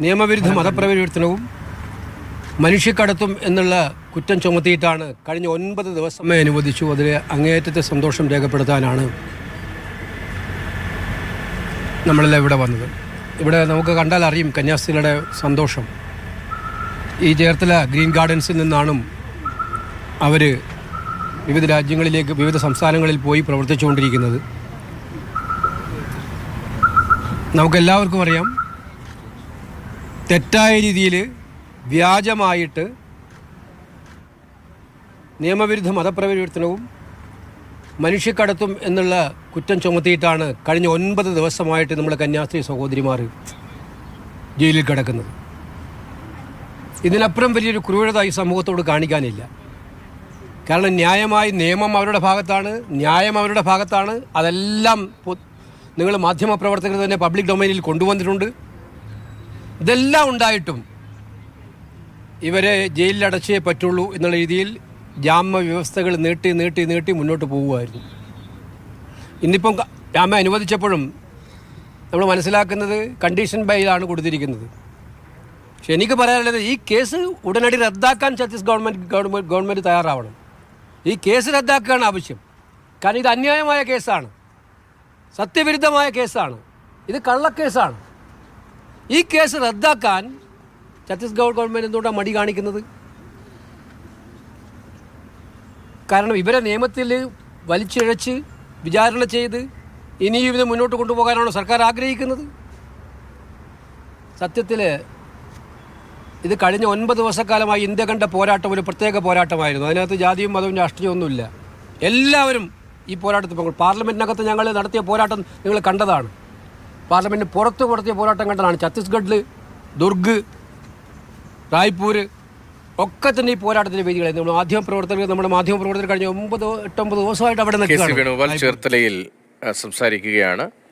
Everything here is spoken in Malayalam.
നിയമവിരുദ്ധ മതപ്രവർത്തനവും മനുഷ്യക്കടത്തും എന്നുള്ള കുറ്റം ചുമത്തിയിട്ടാണ് കഴിഞ്ഞ ഒൻപത് ദിവസം അനുവദിച്ചു. അതിൽ അങ്ങേയറ്റത്തെ സന്തോഷം രേഖപ്പെടുത്താനാണ് നമ്മളെല്ലാം ഇവിടെ വന്നത്. ഇവിടെ നമുക്ക് കണ്ടാൽ അറിയും കന്യാസ്ത്രീകളുടെ സന്തോഷം. ഈ ചേർത്തല ഗ്രീൻ ഗാർഡൻസിൽ നിന്നാണ് അവർ വിവിധ രാജ്യങ്ങളിലേക്ക് വിവിധ സംസ്ഥാനങ്ങളിൽ പോയി പ്രവർത്തിച്ചുകൊണ്ടിരിക്കുന്നത്. നമുക്കെല്ലാവർക്കും അറിയാം തെറ്റായ രീതിയിൽ വ്യാജമായിട്ട് നിയമവിരുദ്ധ മതപ്രവർത്തനവും മനുഷ്യക്കടത്തും എന്നുള്ള കുറ്റം ചുമത്തിയിട്ടാണ് കഴിഞ്ഞ ഒൻപത് ദിവസമായിട്ട് നമ്മുടെ കന്യാസ്ത്രീ സഹോദരിമാർ ജയിലിൽ കിടക്കുന്നത്. ഇതിനപ്പുറം വലിയൊരു ക്രൂരത ഈ സമൂഹത്തോട് കാണിക്കാനില്ല. കാരണം ന്യായമായി നിയമം അവരുടെ ഭാഗത്താണ് ന്യായം അവരുടെ ഭാഗത്താണ്. അതെല്ലാം നിങ്ങൾ മാധ്യമപ്രവർത്തകർ തന്നെ പബ്ലിക് ഡൊമൈനിൽ കൊണ്ടുവന്നിട്ടുണ്ട്. ഇതെല്ലാം ഉണ്ടായിട്ടും ഇവരെ ജയിലിലടച്ചേ പറ്റുള്ളൂ എന്നുള്ള രീതിയിൽ ജാമ്യ വ്യവസ്ഥകൾ നീട്ടി നീട്ടി നീട്ടി മുന്നോട്ട് പോവുമായിരുന്നു ഇന്നിപ്പം ജാമ്യം അനുവദിച്ചപ്പോഴും നമ്മൾ മനസ്സിലാക്കുന്നത് കണ്ടീഷൻ ബൈലാണ് കൊടുത്തിരിക്കുന്നത്. പക്ഷെ എനിക്ക് പറയാനുള്ളത് ഈ കേസ് ഉടനടി റദ്ദാക്കാൻ ഛത്തീസ് ഗവൺമെന്റ് ഗവൺമെന്റ് ഗവൺമെന്റ് തയ്യാറാവണം. ഈ കേസ് റദ്ദാക്കുകയാണ് ആവശ്യം. കാരണം ഇത് അന്യായമായ കേസാണ്. സത്യവിരുദ്ധമായ കേസാണ്. ഇത് കള്ളക്കേസാണ്. ഈ കേസ് റദ്ദാക്കാൻ ഛത്തീസ്ഗഡ് ഗവൺമെന്റ് എന്തുകൊണ്ടാണ് മടി കാണിക്കുന്നത്? കാരണം ഇവരെ നിയമത്തിൽ വലിച്ചിഴച്ച് വിചാരണ ചെയ്ത് ഇനിയും ഇത് മുന്നോട്ട് കൊണ്ടുപോകാനാണോ സർക്കാർ ആഗ്രഹിക്കുന്നത്? സത്യത്തിൽ ഇത് കഴിഞ്ഞ ഒൻപത് ദിവസക്കാലമായി ഇന്ത്യ കണ്ട പോരാട്ടം ഒരു പ്രത്യേക പോരാട്ടമായിരുന്നു. അതിനകത്ത് ജാതിയും മതവും രാഷ്ട്രീയവും ഒന്നുമില്ല. എല്ലാവരും ഈ പോരാട്ടത്തിൽ പങ്കെടുക്കും പാർലമെന്റിനകത്ത് ഞങ്ങൾ നടത്തിയ പോരാട്ടം നിങ്ങൾ കണ്ടതാണ്. പാർലമെന്റിന് പുറത്ത് നടത്തിയ പോരാട്ടം കണ്ടതാണ്. ഛത്തീസ്ഗഡിൽ ദുർഗ് റായ്പൂർ ഒക്കെ തന്നെ ഈ പോരാട്ടത്തിന്റെ വേദികളായിരുന്നു നമ്മൾ മാധ്യമ പ്രവർത്തകർ നമ്മുടെ മാധ്യമ പ്രവർത്തകർ കഴിഞ്ഞ ഒമ്പത് എട്ടൊമ്പത് ദിവസമായിട്ട് അവിടെ നിൽക്കുകയാണ്. ചേർത്തലയിൽ സംസാരിക്കുകയാണ്.